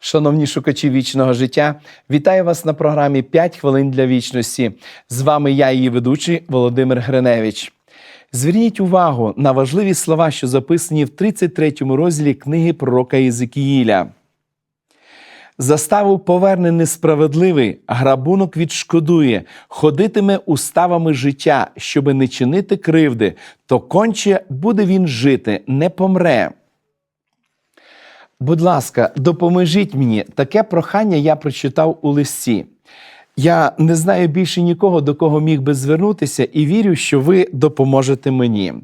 Шановні шукачі вічного життя, вітаю вас на програмі «5 хвилин для вічності. З вами я, її ведучий Володимир Гриневич. Зверніть увагу на важливі слова, що записані в 33-му розділі книги пророка Єзикіїля. Заставу поверне несправедливий, грабунок відшкодує, ходитиме уставами життя, щоби не чинити кривди, то конче буде він жити, не помре. Будь ласка, допоможіть мені. Таке прохання я прочитав у листі. Я не знаю більше нікого, до кого міг би звернутися, і вірю, що ви допоможете мені.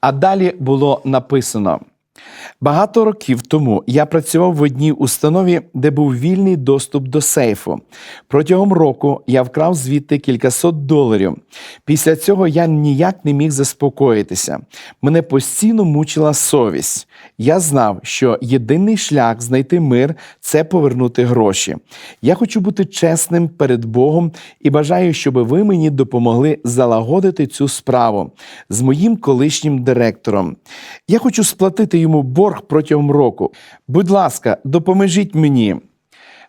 А далі було написано. Багато років тому я працював в одній установі, де був вільний доступ до сейфу. Протягом року я вкрав звідти кількасот доларів. Після цього я ніяк не міг заспокоїтися. Мене постійно мучила совість. Я знав, що єдиний шлях знайти мир це повернути гроші. Я хочу бути чесним перед Богом і бажаю, щоб ви мені допомогли залагодити цю справу з моїм колишнім директором. Я хочу сплатити йому борг протягом року. Будь ласка, допоможіть мені.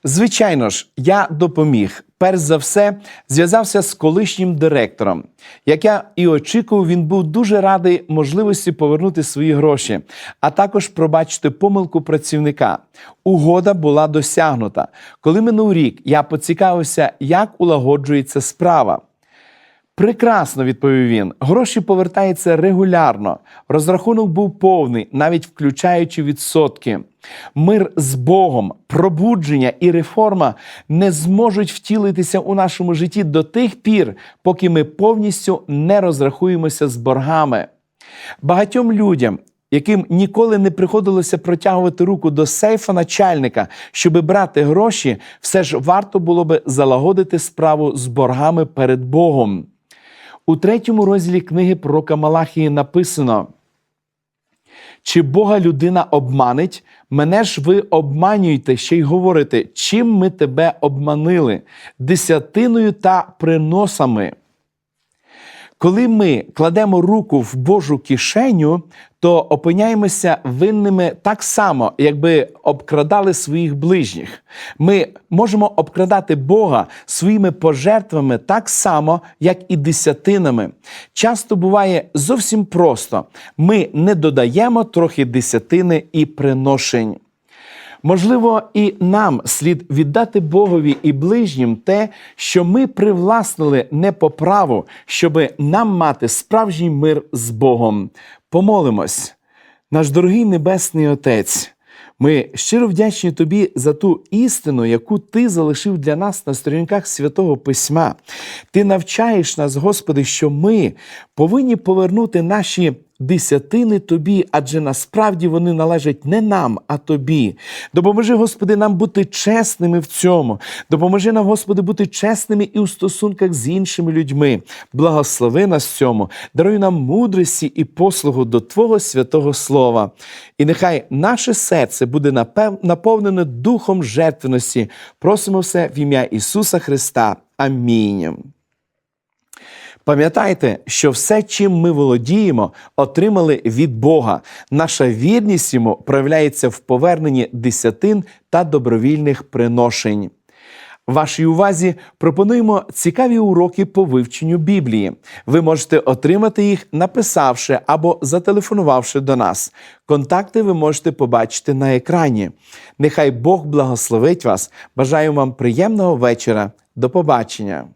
Звичайно ж, я допоміг. Перш за все, зв'язався з колишнім директором. Як я і очікував, він був дуже радий можливості повернути свої гроші, а також пробачити помилку працівника. Угода була досягнута. Коли минув рік, я поцікавився, як улагоджується справа. Прекрасно, відповів він. Гроші повертаються регулярно. Розрахунок був повний, навіть включаючи відсотки. Мир з Богом, пробудження і реформа не зможуть втілитися у нашому житті до тих пір, поки ми повністю не розрахуємося з боргами. Багатьом людям, яким ніколи не приходилося протягувати руку до сейфа начальника, щоби брати гроші, все ж варто було би залагодити справу з боргами перед Богом. У третьому розділі книги пророка Малахії написано: Чи Бога людина обманить? Мене ж ви обманюєте ще й говорите, чим ми тебе обманили? Десятиною та приносами. Коли ми кладемо руку в Божу кишеню, то опиняємося винними так само, якби обкрадали своїх ближніх. Ми можемо обкрадати Бога своїми пожертвами так само, як і десятинами. Часто буває зовсім просто: ми не додаємо трохи десятини і приношень. Можливо, і нам слід віддати Богові і ближнім те, що ми привласнили не по праву, щоби нам мати справжній мир з Богом. Помолимось, наш дорогий Небесний Отець. Ми щиро вдячні тобі за ту істину, яку ти залишив для нас на сторінках святого Письма. Ти навчаєш нас, Господи, що ми повинні повернути наші десятини тобі, адже насправді вони належать не нам, а тобі. Допоможи, Господи, нам бути чесними в цьому. Допоможи нам, Господи, бути чесними і у стосунках з іншими людьми. Благослови нас цьому, даруй нам мудрості і послугу до Твого святого Слова. І нехай наше серце буде наповнене духом жертвеності. Просимо все в ім'я Ісуса Христа. Амінь. Пам'ятайте, що все, чим ми володіємо, отримали від Бога. Наша вірність йому проявляється в поверненні десятин та добровільних приношень. Вашій увазі пропонуємо цікаві уроки по вивченню Біблії. Ви можете отримати їх, написавши або зателефонувавши до нас. Контакти ви можете побачити на екрані. Нехай Бог благословить вас. Бажаю вам приємного вечора. До побачення.